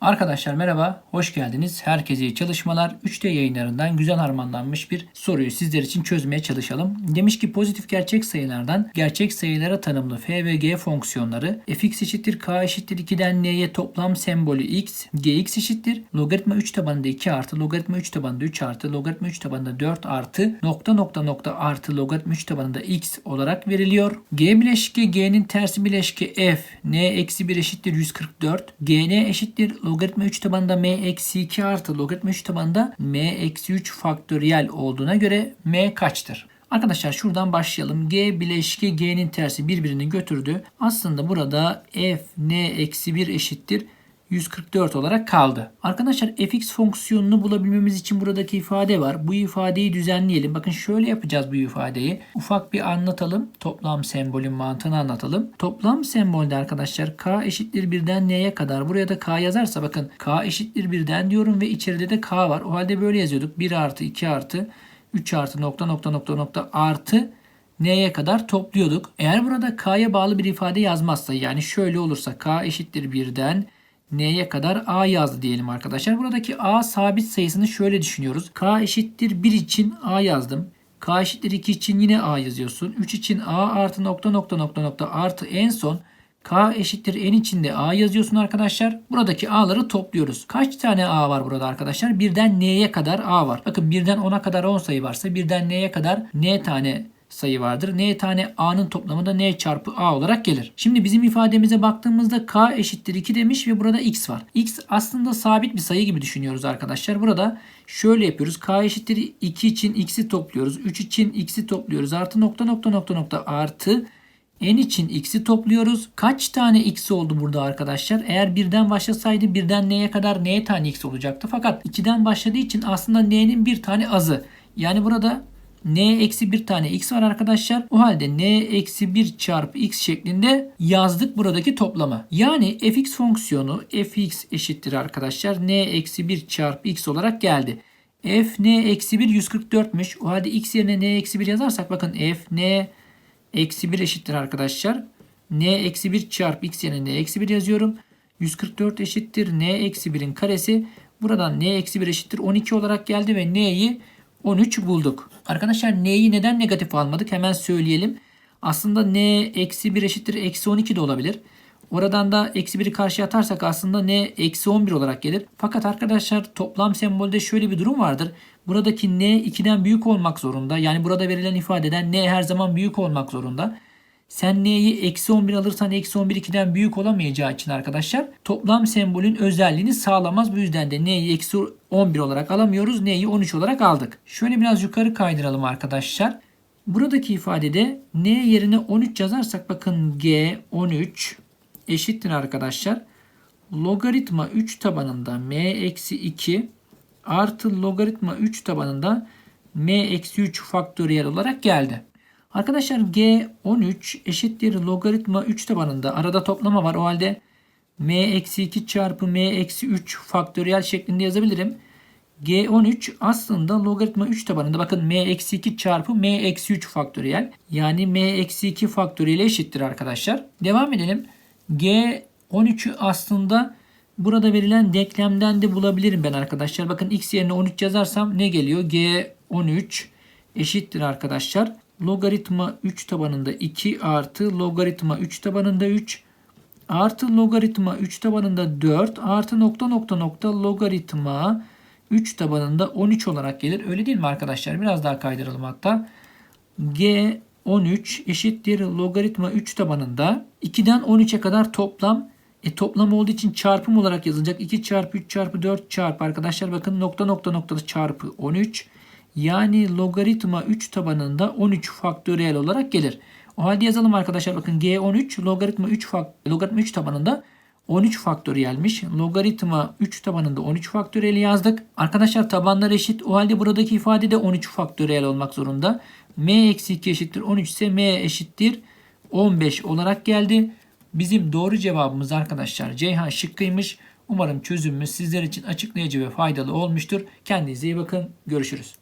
Arkadaşlar merhaba, hoş geldiniz. Herkese iyi çalışmalar. 3D yayınlarından güzel harmanlanmış bir soruyu sizler için çözmeye çalışalım. Demiş ki pozitif gerçek sayılardan gerçek sayılara tanımlı f ve g fonksiyonları fx eşittir k eşittir 2'den n'ye toplam sembolü x, gx eşittir logaritma 3 tabanında 2 artı logaritma 3 tabanında 3 artı logaritma 3 tabanında 4 artı nokta nokta nokta artı logaritma 3 tabanında x olarak veriliyor. g bileşki g'nin tersi bileşki f n eksi 1 eşittir 144 gn eşittir logaritma 3 tabanında m eksi 2 artı logaritma 3 tabanında m eksi 3 faktöriyel olduğuna göre m kaçtır? Arkadaşlar şuradan başlayalım. G bileşki G'nin tersi birbirini götürdü. Aslında burada f n eksi 1 eşittir 144 olarak kaldı. Arkadaşlar fx fonksiyonunu bulabilmemiz için buradaki ifade var. Bu ifadeyi düzenleyelim. Bakın şöyle yapacağız bu ifadeyi. Ufak bir anlatalım. Toplam sembolün mantığını anlatalım. Toplam sembolde arkadaşlar k eşittir 1'den n'ye kadar. Buraya da k yazarsa bakın k eşittir 1'den diyorum ve içeride de k var. O halde böyle yazıyorduk. 1 artı 2 artı 3 artı nokta nokta nokta nokta artı n'ye kadar topluyorduk. Eğer burada k'ya bağlı bir ifade yazmazsa yani şöyle olursa k eşittir 1'den n'ye kadar a yazdı diyelim arkadaşlar. Buradaki a sabit sayısını şöyle düşünüyoruz. k eşittir 1 için a yazdım. k eşittir 2 için yine a yazıyorsun. 3 için a artı nokta nokta nokta nokta artı en son k eşittir n içinde a yazıyorsun arkadaşlar. Buradaki a'ları topluyoruz. Kaç tane a var burada arkadaşlar? Birden n'ye kadar a var. Bakın birden 10'a kadar 10 sayı varsa birden n'ye kadar n tane sayı vardır. N tane A'nın toplamı da N çarpı A olarak gelir. Şimdi bizim ifademize baktığımızda K eşittir 2 demiş ve burada X var. X aslında sabit bir sayı gibi düşünüyoruz arkadaşlar. Burada şöyle yapıyoruz. K eşittir 2 için X'i topluyoruz. 3 için X'i topluyoruz. Artı nokta nokta nokta nokta artı n için x'i topluyoruz. Kaç tane x oldu burada arkadaşlar? Eğer birden başlasaydı birden n'ye kadar n tane x olacaktı. Fakat 2'den başladığı için aslında n'nin bir tane azı. Yani burada n eksi bir tane x var arkadaşlar. O halde n eksi 1 çarpı x şeklinde yazdık buradaki toplamı. Yani fx fonksiyonu fx eşittir arkadaşlar. n eksi 1 çarpı x olarak geldi. f n eksi 1 144'müş. O halde x yerine n eksi 1 yazarsak bakın f n eksi 1 eşittir arkadaşlar. n eksi 1 çarpı x yerine n eksi 1 yazıyorum. 144 eşittir n eksi 1'in karesi. Buradan n eksi 1 eşittir 12 olarak geldi ve n'yi 13 bulduk. Arkadaşlar n'yi neden negatif almadık hemen söyleyelim. Aslında n eksi 1 eşittir eksi 12 de olabilir. Oradan da eksi 1'i karşıya atarsak aslında n eksi 11 olarak gelir. Fakat arkadaşlar toplam sembolde şöyle bir durum vardır. Buradaki n 2'den büyük olmak zorunda. Yani burada verilen ifadeden n her zaman büyük olmak zorunda. Sen n'yi eksi 11 alırsan eksi 11 2'den büyük olamayacağı için arkadaşlar toplam sembolün özelliğini sağlamaz. Bu yüzden de n'yi eksi 11 olarak alamıyoruz. n'yi 13 olarak aldık. Şöyle biraz yukarı kaydıralım arkadaşlar. Buradaki ifadede n yerine 13 yazarsak bakın g 13 eşittir arkadaşlar. Logaritma 3 tabanında m eksi 2 artı logaritma 3 tabanında m eksi 3 faktöriyel olarak geldi. Arkadaşlar g 13 eşittir logaritma 3 tabanında arada toplama var. O halde m eksi 2 çarpı m eksi 3 faktöriyel şeklinde yazabilirim. G13 aslında logaritma 3 tabanında bakın m eksi 2 çarpı m eksi 3 faktöriyel. Yani m eksi 2 faktöriyel eşittir arkadaşlar. Devam edelim. G13'ü aslında burada verilen denklemden de bulabilirim ben arkadaşlar. Bakın x yerine 13 yazarsam ne geliyor? G13 eşittir arkadaşlar. Logaritma 3 tabanında 2 artı logaritma 3 tabanında 3 artı logaritma 3 tabanında 4 artı nokta nokta nokta logaritma 3 tabanında 13 olarak gelir. Öyle değil mi arkadaşlar? Biraz daha kaydıralım hatta. G 13 eşittir logaritma 3 tabanında 2'den 13'e kadar toplam e, toplam olduğu için çarpım olarak yazılacak. 2 çarpı 3 çarpı 4 çarpı arkadaşlar bakın nokta nokta nokta çarpı 13. Yani logaritma 3 tabanında 13 faktöriyel olarak gelir. O halde yazalım arkadaşlar bakın G13 logaritma 3 fak logaritma 3 tabanında 13 faktöriyelmiş. Logaritma 3 tabanında 13 faktöriyeli yazdık. Arkadaşlar tabanlar eşit. O halde buradaki ifade de 13 faktöriyel olmak zorunda. M eksi 2 eşittir 13 ise M eşittir 15 olarak geldi. Bizim doğru cevabımız arkadaşlar Ceyhan şıkkıymış. Umarım çözümümüz sizler için açıklayıcı ve faydalı olmuştur. Kendinize iyi bakın. Görüşürüz.